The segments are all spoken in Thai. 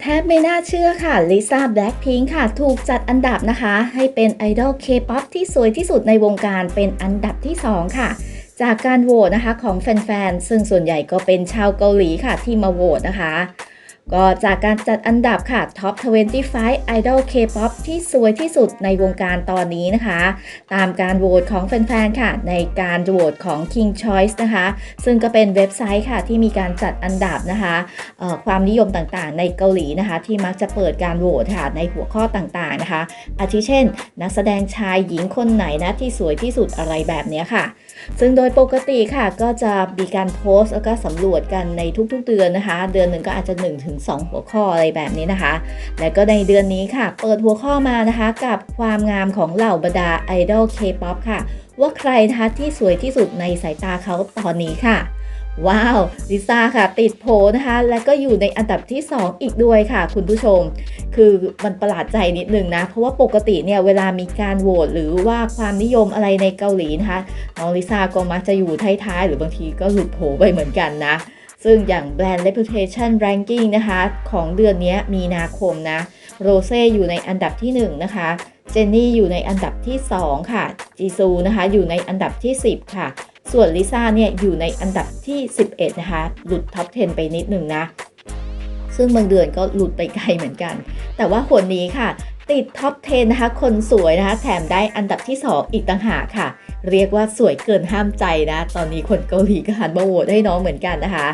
แทบไม่น่าเชื่อค่ะลิซ่าแบล็กพิงค่ะ ถูกจัดอันดับนะคะ ให้เป็นไอดอลเคป๊อปที่สวยที่สุดในวงการเป็นอันดับที่ 2 ค่ะ จากการโหวตนะคะของแฟนๆ ซึ่งส่วนใหญ่ก็เป็นชาวเกาหลีค่ะที่มาโหวตนะคะ ก็จากการจัดอันดับค่ะ Top 25 Idol K-pop ที่สวยที่สุดในวงการตอนนี้นะคะ ตามการโหวตของแฟนๆ ค่ะ ในการโหวตของ King Choice นะคะ ซึ่งก็เป็นเว็บไซต์ค่ะที่มีการจัดอันดับนะคะความนิยมต่างๆ ในเกาหลีนะคะ ที่มักจะเปิดการโหวตค่ะในหัวข้อต่างๆนะคะ อาทิเช่น นักแสดงชายหญิงคนไหนนะที่สวยที่สุดอะไรแบบนี้ค่ะ ซึ่งโดยปกติค่ะก็จะมีการโพสต์แล้วก็สำรวจกันในทุกๆ เดือนนะคะ เดือนหนึ่งก็อาจจะ1-2หัวข้ออะไรแบบนี้นะคะ และก็ในเดือนนี้ค่ะ เปิดหัวข้อมานะคะ กับความงามของเหล่าบรรดาไอดอลเคป๊อปค่ะ ว่าใครนะคะที่สวยที่สุดในสายตาเขาตอนนี้ค่ะว้าวลิซ่าค่ะ ติดโพลนะคะ และก็อยู่ในอันดับที่ 2 อีกด้วยค่ะ คุณผู้ชม คือมันประหลาดใจนิดนึงนะ เพราะว่าปกติเนี่ย เวลามีการโหวตหรือว่าความนิยมอะไรในเกาหลีนะคะน้องลิซ่าก็มักจะอยู่ท้ายๆ หรือบางทีก็หลุดโผไปเหมือนกันนะ ซึ่งอย่างแบรนด์ reputation ranking นะคะ ของเดือนนี้มีนาคมนะโรเซ่อยู่ในอันดับที่ 1 นะคะเจนนี่อยู่ในอันดับที่ 2 ค่ะ จีซูนะคะอยู่ในอันดับที่ 10 ค่ะ ส่วนลิซ่าเนี่ยอยู่ในอันดับที่ 11 นะคะ หลุดท็อป 10 ไปนิดหนึ่งนะ ซึ่งบางเดือนก็หลุดไปไกลเหมือนกัน แต่ว่าคนนี้ค่ะ ติดท็อป 10 นะคะ คนสวยนะคะ แถมได้อันดับที่ 2 อีกต่างหากค่ะ เรียกว่าสวยเกินห้ามใจนะ ตอนนี้คนเกาหลีก็หันมาโหวตให้น้องเหมือนกันนะคะ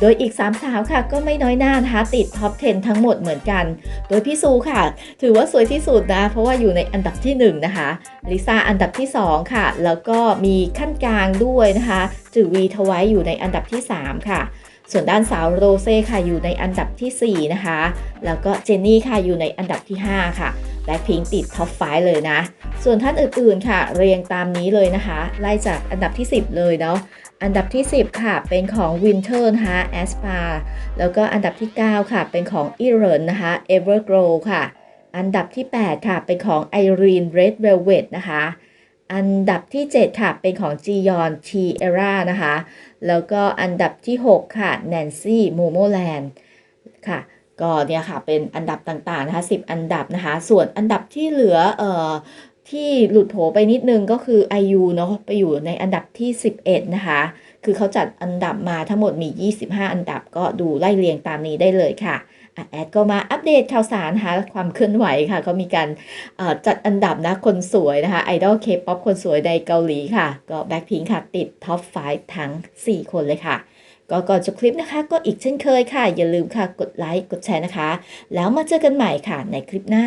โดยอีก 3 สาวค่ะ ก็ไม่น้อยหน้านะคะ ติดท็อป 10 ทั้งหมดเหมือนกัน โดยพี่ซูค่ะ ถือว่าสวยที่สุดนะ เพราะว่าอยู่ในอันดับที่ 1 นะคะลิซ่าอันดับที่ 2 ค่ะ แล้วก็มีขั้นกลางด้วยนะคะจือวีทวายอยู่ในอันดับที่ 3 ค่ะ ส่วนด้านสาวโรเซ่ค่ะอยู่ในอันดับทีสี่ 4 นะคะ แล้วก็เจนนี่ค่ะอยู่ในอันดับที่ 5 ค่ะแบล็คพิงติดท็อป5เลยนะ ส่วนท่านอื่นๆค่ะ เรียงตามนี้เลยนะคะ ไล่จากอันดับที่ 10 เลยเนาะอันดับที่ 10 ค่ะ เป็นของ Winter นะคะ a s p a แล้วก็อันดับที่ 9 ค่ะ เป็นของ e r o n นนะคะ Everglow ค่ะ อันดับที่ 8 ค่ะ เป็นของ Irene Red Velvet นะคะ อันดับที่ 7 ค่ะ เป็นของ Jiyeon T Era นะคะ แล้วก็อันดับที่ 6 ค่ะ Nancy Momoland ค่ะ ก็เนี่ยค่ะ เป็นอันดับต่างๆนะคะ 10 อันดับนะคะ ส่วนอันดับที่เหลือเอ่อที่หลุดโผไปนิดนึงก็คือ IU เนาะไปอยู่ในอันดับที่ 11 นะคะ คือเขาจัดอันดับมาทั้งหมดมี 25 อันดับก็ดูไล่เรียงตามนี้ได้เลยค่ะ แอดก็มาอัปเดตข่าวสารนะคะความเคลื่อนไหวค่ะ ก็มีการจัดอันดับนะคนสวยนะคะไอดอลเคป๊อปคนสวยในเกาหลีค่ะ ก็แบ็คพิงค่ะ ติดท็อป5ทั้ง 4 คนเลยค่ะก็ก่อนจบคลิปนะคะ ก็อีกเช่นเคยค่ะ อย่าลืมค่ะ กดไลค์ กดแชร์นะคะ แล้วมาเจอกันใหม่ค่ะในคลิปหน้า